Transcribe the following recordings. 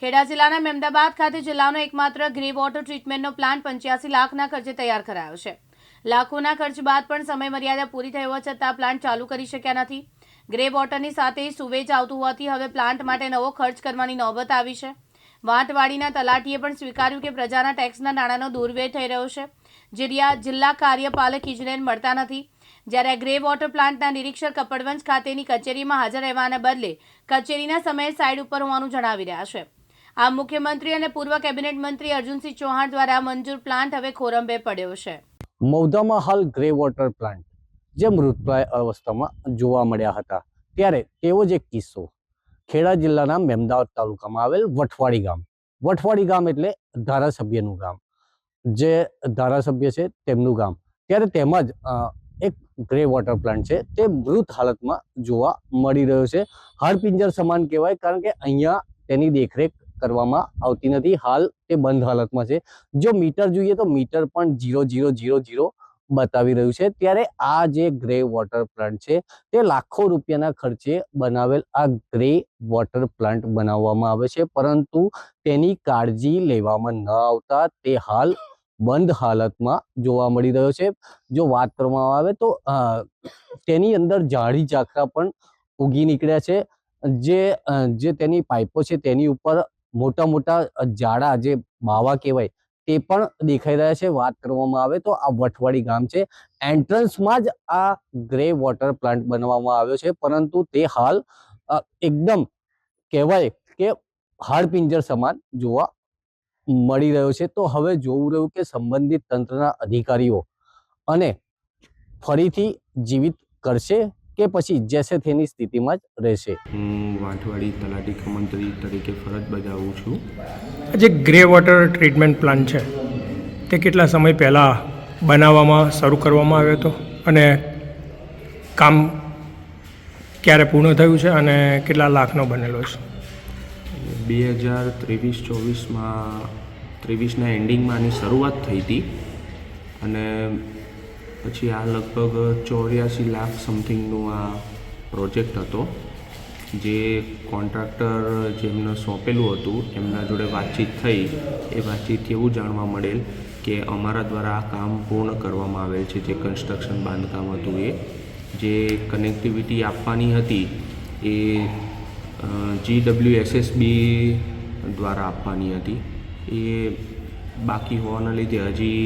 ખેડા જિલ્લાના મહેમદાબાદ ખાતે જિલ્લાનો એકમાત્ર ગ્રે વોટર ટ્રીટમેન્ટનો પ્લાન્ટ પંચ્યાસી લાખના ખર્ચે તૈયાર કરાયો છે. લાખોના ખર્ચ બાદ પણ સમય મર્યાદા પૂરી થઈ હોવા છતાં પ્લાન્ટ ચાલુ કરી શક્યા નથી. ગ્રે વોટરની સાથે સુવેજ આવતું હોવાથી હવે પ્લાન્ટ માટે નવો ખર્ચ કરવાની નોબત આવી છે. વાંટવાડીના તલાટીએ પણ સ્વીકાર્યું કે પ્રજાના ટેક્સના નાણાંનો દુર્વ્યય થઈ રહ્યો છે. જીરિયા જિલ્લા કાર્યપાલક ઇજનેર મળતા નથી. જ્યારે ગ્રે વોટર પ્લાન્ટના નિરીક્ષક કપડવંજ ખાતેની કચેરીમાં હાજર રહેવાના બદલે કચેરીના સમયે સાઇડ ઉપર હોવાનું જણાવી રહ્યા છે. આ મુખ્યમંત્રી અને પૂર્વ કેબિનેટ મંત્રી અર્જુનસિંહ ચૌહાણ દ્વારા મંજૂર પ્લાન્ટ હવે ખોરંબે પડ્યો છે. મૌદામાં હાલ ગ્રે વોટર પ્લાન્ટ, જે મૃતપ્રાય અવસ્થામાં જોવા મળ્યા હતા. ત્યારે તેવો જ એક કિસ્સો. ખેડા જિલ્લાના મેમદાવાદ તાલુકામાં આવેલ વઠવાડી ગામ. વઠવાડી ગામ એટલે ધારાસભ્યનું ગામ. જે ધારાસભ્ય છે તેમનું ગામ. ત્યારે તેમાં જ એક ગ્રે વોટર પ્લાન્ટ છે. તે મૃત હાલતમાં જોવા મળી રહ્યો છે. હાડપિંજર સમાન કહેવાય, કારણ કે અહીંયા તેની દેખરેખ કરવામાં આવતી નથી. હાલ તે બંધ હાલતમાં છે. જો મીટર જોઈએ તો મીટર પણ જીરો જીરો જીરો જીરો બતાવી રહ્યું છે. ત્યારે આ જે ગ્રે વોટર પ્લાન્ટ છે, તે લાખો રૂપિયાના ખર્ચે બનાવેલ આ ગ્રે વોટર પ્લાન્ટ બનાવવામાં આવે છે. પરંતુ તેની કાળજી લેવામાં ન આવતા તે હાલ બંધ હાલતમાં જોવા મળી રહ્યો છે. જો વાત કરવામાં આવે તો તેની અંદર જાળી ઝાંખરા પણ ઉગી નીકળ્યા છે. જે જે તેની પાઇપો છે તેની ઉપર મોટા મોટા જાડા જે બાવા કહેવાય, તે પણ દેખાઈ રહ્યા છે. વાત કરવામાં આવે તો આ વટવાડી ગામ છે. એન્ટ્રન્સમાં જ આ ગ્રે વોટર પ્લાન્ટ બનાવવામાં આવ્યો છે. પરંતુ તે હાલ એકદમ કહેવાય કે હાડપિંજર સમાન જોવા મળી રહ્યો છે. તો હવે જોવું રહ્યું કે સંબંધિત તંત્રના અધિકારીઓ અને ફરીથી જીવિત કરશે કે પછી જેસે તેની સ્થિતિમાં જ રહેશે. હું વાંઠવાડી તલાટી કમંત્રી તરીકે ફરજ બજાવું છું. જે ગ્રે વોટર ટ્રીટમેન્ટ પ્લાન્ટ છે તે કેટલા સમય પહેલાં બનાવવામાં શરૂ કરવામાં આવ્યો હતો? અને કામ ક્યારે પૂર્ણ થયું છે અને કેટલા લાખનો બનેલો છે? બે હજાર ત્રેવીસ ચોવીસમાં ત્રેવીસના એન્ડિંગમાં આની શરૂઆત થઈ હતી. અને પછી આ લગભગ ચોર્યાસી લાખ સમથિંગનું આ પ્રોજેક્ટ હતો, જે કોન્ટ્રાક્ટર જેમને સોંપેલું હતું, એમના જોડે વાતચીત થઈ. એ વાતચીતથી એવું જાણવા મળેલ કે અમારા દ્વારા આ કામ પૂર્ણ કરવામાં આવેલ છે, જે કન્સ્ટ્રક્શન બાંધકામ હતું એ. જે કનેક્ટિવિટી આપવાની હતી એ જી ડબલ્યુ એસએસબી દ્વારા આપવાની હતી. એ બાકી હોવાના લીધે હજી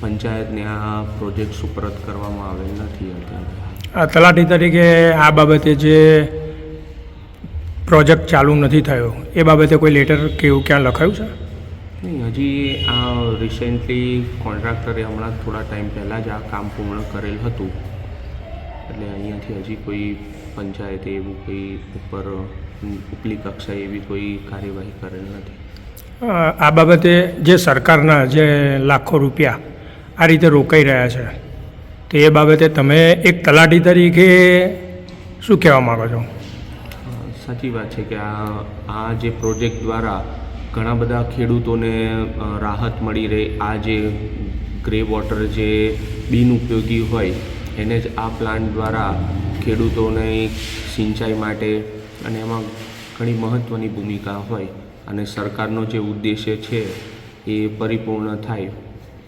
પંચાયતને આ પ્રોજેક્ટ સુપરત કરવામાં આવેલ નથી અત્યારે. આ તલાટી તરીકે આ બાબતે જે પ્રોજેક્ટ ચાલુ નથી થયો એ બાબતે કોઈ લેટર કે એવું ક્યાં લખાયું છે? નહીં હજી આ રિસેન્ટલી કોન્ટ્રાક્ટરે હમણાં થોડા ટાઈમ પહેલાં જ આ કામ પૂર્ણ કરેલ હતું. એટલે અહીંયાથી હજી કોઈ પંચાયતે એવું કોઈ ઉપર ઉપલી કક્ષાએ એવી કોઈ કાર્યવાહી કરેલ નથી. આ બાબતે જે સરકારના જે લાખો રૂપિયા આ રીતે રોકાઈ રહ્યા છે. તો એ બાબતે તમે એક તલાટી તરીકે શું કહેવા માગો છો? સાચી વાત છે કે આ આ જે પ્રોજેક્ટ દ્વારા ઘણા બધા ખેડૂતોને રાહત મળી રહે, આ જે ગ્રે વોટર જે બિનઉપયોગી હોય, એને જ આ પ્લાન્ટ દ્વારા ખેડૂતોને સિંચાઈ માટે અને એમાં ઘણી મહત્ત્વની ભૂમિકા હોય અને સરકારનો જે ઉદ્દેશ્ય છે એ પરિપૂર્ણ થાય.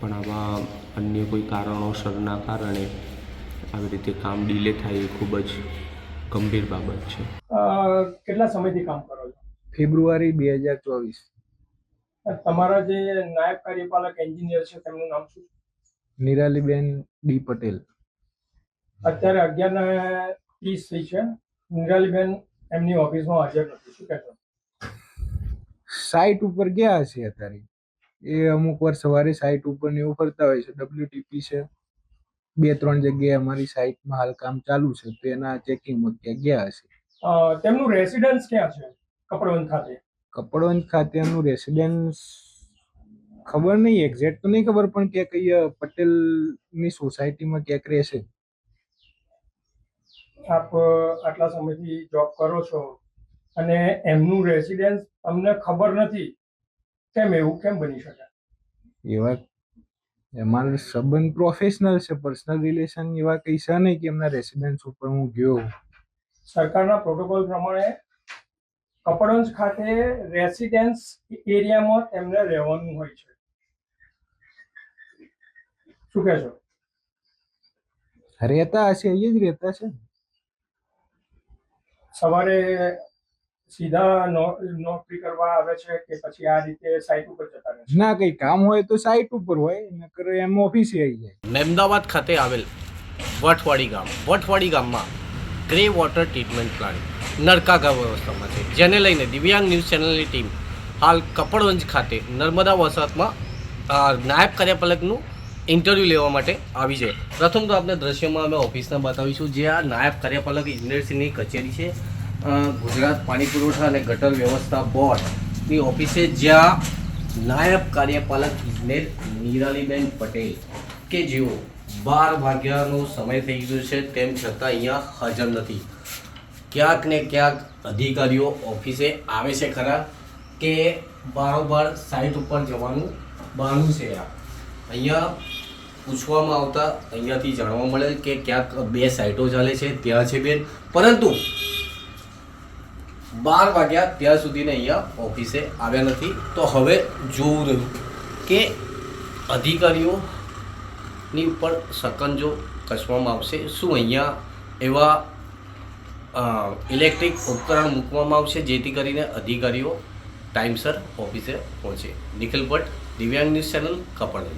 પણ આવા અન્ય કોઈ કારણોસરના કારણે આવી રીતે કામ ડીલે થાય એ ખૂબ જ ગંભીર બાબત છે. કેટલા સમયથી કામ કરો છો? ફેબ્રુઆરી બે હજાર ચોવીસ. તમારા જે નાયબ કાર્યપાલક એન્જિનિયર છે તેમનું નામ શું છે? નિરાલીબેન ડી પટેલ. અત્યારે અગિયાર ને ત્રીસ થઈ છે. નિરાલીબેન એમની ઓફિસમાં હાજર નથી. શું કહેતો સાઇટ ઉપર ગયા હશે અત્યારે. એ અમુક વાર સવારે સાઇટ ઉપર ને એવું ફરતા હોય છે. ડબ્લ્યુટીપી છે. બે ત્રણ જગ્યાએ અમારી સાઇટમાં હાલ કામ ચાલુ છે. તો એના ચેકિંગમાં ક્યાં ગયા હશે. તેમનું રેસિડન્સ ક્યાં છે? કપડવંત ખાતે. કપડવંજ ખાતેનું રેસિડન્સ ખબર નહીં એક્ઝેક્ટ તો નહીં ખબર પણ ક્યાંક અહીંયા પટેલની સોસાયટીમાં ક્યાંક રહેશે. આપ આટલા સમયથી જોબ કરો છો અને એમનું રેસિડન્સ તમને ખબર નથી. કેમ એવું? કેમ બની શકે? એવા અમારો સંબંધ પ્રોફેશનલ છે પર્સનલ રિલેશન એવા કઈ છે નહીં કે એમના રેસિડેન્સ ઉપર હું ગયો સરકારના પ્રોટોકોલ પ્રમાણે કપડવંજ ખાતે રેસિડેન્સ એરિયામાં એમને રહેવાનું હોય છે. શું કહેશો રહેતા હશે અહીંયા જ રહેતા છે. સવારે સીધા નો- નોકરી કરવા આવે છે કે પછી આ રીતે સાઇટ ઉપર જતા રહે છે? ના કઈ કામ હોય તો સાઇટ ઉપર હોય નકર એમ ઓફિસે આવી જાય. મહેમદાવાદ ખાતે આવેલ વટવાડી ગામ. વટવાડી ગામમાં ગ્રે વોટર ટ્રીટમેન્ટ પ્લાન્ટ નળકાગા વ્યવસ્થામાં છે. જેને લઈને દિવ્યાંગ ન્યૂઝ ચેનલની ટીમ હાલ કપડવંજ ખાતે નર્મદા વરસાદમાં નાયબ કાર્યપાલકનું ઇન્ટરવ્યૂ લેવા માટે આવી છે. પ્રથમ તો આપણે દ્રશ્યમાં અમે ઓફિસના બતાવીશું. જે આ નાયબ કાર્યપાલક ઇજનેરસિંહની કચેરી છે. ગુજરાત પાણી પુરવઠા અને ગટર વ્યવસ્થા બોર્ડની ઓફિસે જ્યાં નાયબ કાર્યપાલક ઇજનેર નિરાલીબેન પટેલ કે જેઓ બાર વાગ્યાનો સમય થઈ ગયો છે, તેમ છતાં અહીંયા હાજર નથી. ક્યાંક ને ક્યાંક અધિકારીઓ ઓફિસે આવે છે ખરા કે બારોબાર સાઇટ ઉપર જવાનું બહાનું છે આ. અહીંયા પૂછવામાં આવતા અહીંયાથી જાણવા મળે કે ક્યાંક બે સાઇટો ચાલે છે, ત્યાં છે બેન. પરંતુ બાર વાગ્યા ત્યાં સુધીને અહીંયા ઓફિસે આવ્યા નથી. તો હવે જોવું રહ્યું કે અધિકારીઓની ઉપર સકંજો કસવામાં આવશે, શું અહીંયા એવા ઇલેક્ટ્રિક ઉપકરણ મૂકવામાં આવશે જેથી કરીને અધિકારીઓ ટાઈમસર ઓફિસે પહોંચે. નિખિલ ભટ્ટ, દિવ્યાંગ ન્યૂઝ ચેનલ કપડ